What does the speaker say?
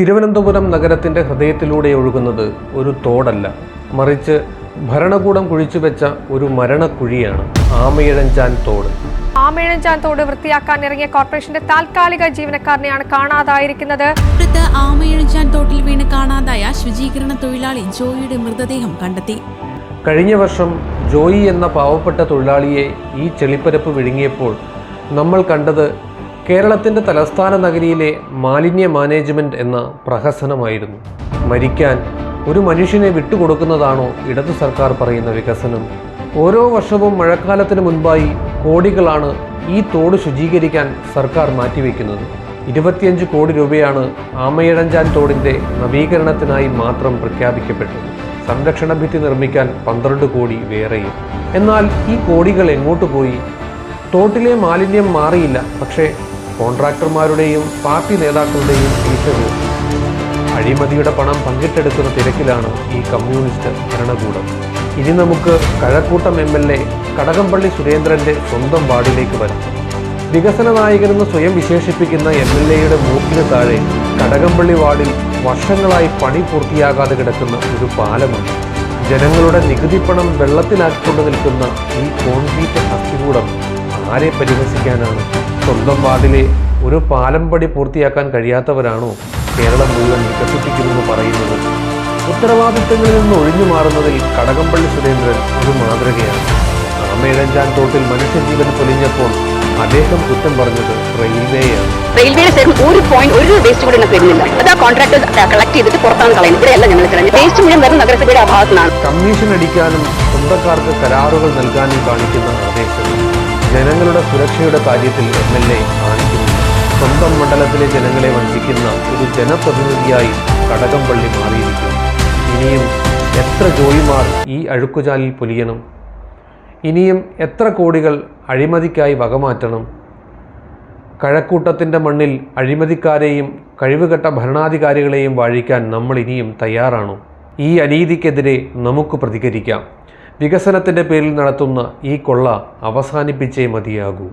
തിരുവനന്തപുരം നഗരത്തിന്റെ ഹൃദയത്തിലൂടെ ഒഴുകുന്നത് ഒരു തോടല്ല. മറിച്ച് ഭരണകൂടം കുഴിച്ചുവെച്ച ഒരു മരണക്കുഴിയാണ് ആമയിഴഞ്ചാൻ തോട്. ആമയിഴഞ്ചാൻ തോട് വൃത്തിയാക്കാൻ ഇറങ്ങിയ കോർപ്പറേഷന്റെ താൽക്കാലിക ജീവനക്കാരനെയാണ് കാണാതായിരിക്കുന്നത്. പുറത്ത് ആമയിഴഞ്ചാൻ തോട്ടിൽ വീണ് കാണാതായ ശുചീകരണ തൊഴിലാളി ജോയിയുടെ മൃതദേഹം കണ്ടെത്തി. കഴിഞ്ഞ വർഷം ജോയി എന്ന പാവപ്പെട്ട തൊഴിലാളിയെ ഈ ചെളിപ്പരപ്പ് വിഴുങ്ങിയപ്പോൾ നമ്മൾ കണ്ടത് കേരളത്തിന്റെ തലസ്ഥാന നഗരിയിലെ മാലിന്യ മാനേജ്മെന്റ് എന്ന പ്രഹസനമായിരുന്നു. മരിക്കാൻ ഒരു മനുഷ്യനെ വിട്ടുകൊടുക്കുന്നതാണോ ഇടതു സർക്കാർ പറയുന്ന വികസനം? ഓരോ വർഷവും മഴക്കാലത്തിന് മുൻപായി കോടികളാണ് ഈ തോട് ശുചീകരിക്കാൻ സർക്കാർ മാറ്റിവെക്കുന്നത്. ഇരുപത്തിയഞ്ച് കോടി രൂപയാണ് ആമയിടഞ്ചാൻ തോടിന്റെ നവീകരണത്തിനായി മാത്രം പ്രഖ്യാപിക്കപ്പെട്ടത്. സംരക്ഷണ ഭിത്തി നിർമ്മിക്കാൻ പന്ത്രണ്ട് കോടി വേറെയും. എന്നാൽ ഈ കോടികൾ എങ്ങോട്ട് പോയി? തോട്ടിലെ മാലിന്യം മാറിയില്ല പക്ഷേ കോൺട്രാക്ടർമാരുടെയും പാർട്ടി നേതാക്കളുടെയും ഭീഷണി അഴിമതിയുടെ പണം പങ്കിട്ടെടുക്കുന്ന തിരക്കിലാണ് ഈ കമ്മ്യൂണിസ്റ്റ് ഭരണകൂടം. ഇനി നമുക്ക് Kazhakkoottam M L A Kadakampally സുരേന്ദ്രന്റെ സ്വന്തം വാർഡിലേക്ക് വരാം. വികസന നായകനെന്ന് സ്വയം വിശേഷിപ്പിക്കുന്ന എം എൽ എയുടെ മൂക്കിന് താഴെ കടകംപള്ളി വാർഡിൽ വർഷങ്ങളായി പണി പൂർത്തിയാകാതെ കിടക്കുന്ന ഒരു പാലമുണ്ട്. ജനങ്ങളുടെ നികുതി പണം വെള്ളത്തിലാക്കിക്കൊണ്ട് നിൽക്കുന്ന ഈ കോൺക്രീറ്റ് അസ്ഥികൂടം ആരെ പരിഹസിക്കാനാണ്? സ്വന്തം വാർഡിലെ ഒരു പാലം പടി പൂർത്തിയാക്കാൻ കഴിയാത്തവരാണോ കേരളം മുഴുവൻ വികസിപ്പിക്കുമെന്ന് പറയുന്നത്? ഉത്തരവാദിത്തങ്ങളിൽ നിന്ന് ഒഴിഞ്ഞു മാറുന്നതിൽ കടകംപള്ളി സുരേന്ദ്രൻ ഒരു മാതൃകയാണ്. ആമേഴഞ്ചാൻ തോട്ടിൽ മനുഷ്യജീവൻ പൊലിഞ്ഞപ്പോൾ അദ്ദേഹം കുറ്റം പറഞ്ഞത് റെയിൽവേയാണ്. റെയിൽവേയുടെ സൈഡിൽ ഒരു പോയിന്റ് ഒരു വേസ്റ്റ് കൂടി ഇതിനകത്ത് വരുന്നില്ല. അത് ആ കോൺട്രാക്ടർ കളക്ട് ചെയ്തിട്ട് പുറത്താണ് കളയുന്നത്. ഇവിടെയല്ല ഞങ്ങൾ കളഞ്ഞത് വേസ്റ്റ് മുഴുവൻ വരുന്ന നഗരസഭയുടെ അഭാവത്തിലാണ് കമ്മീഷൻ അടിക്കാനും സ്വന്തക്കാർക്ക് കരാറുകൾ നൽകാനും കാണിക്കുന്ന ആവേശം ജനങ്ങളുടെ സുരക്ഷയുടെ കാര്യത്തിൽ എം എൽ എ കാണിക്കുന്നു. സ്വന്തം മണ്ഡലത്തിലെ ജനങ്ങളെ വഞ്ചിക്കുന്ന ഒരു ജനപ്രതിനിധിയായി കടകംപള്ളി മാറിയിരിക്കും ഇനിയും എത്ര ജോയിമാർ ഈ അഴുക്കുചാലിൽ പൊലിയണം? ഇനിയും എത്ര കോടികൾ അഴിമതിക്കായി വകമാറ്റണം? കഴക്കൂട്ടത്തിന്റെ മണ്ണിൽ അഴിമതിക്കാരെയും കഴിവുകെട്ട ഭരണാധികാരികളെയും വാഴിക്കാൻ നമ്മൾ ഇനിയും തയ്യാറാണോ? ഈ അനീതിക്കെതിരെ നമുക്ക് പ്രതികരിക്കാം. വികസനത്തിന്റെ പേരിൽ നടത്തുന്ന ഈ കൊള്ള അവസാനിപ്പിച്ചേ മതിയാകൂ.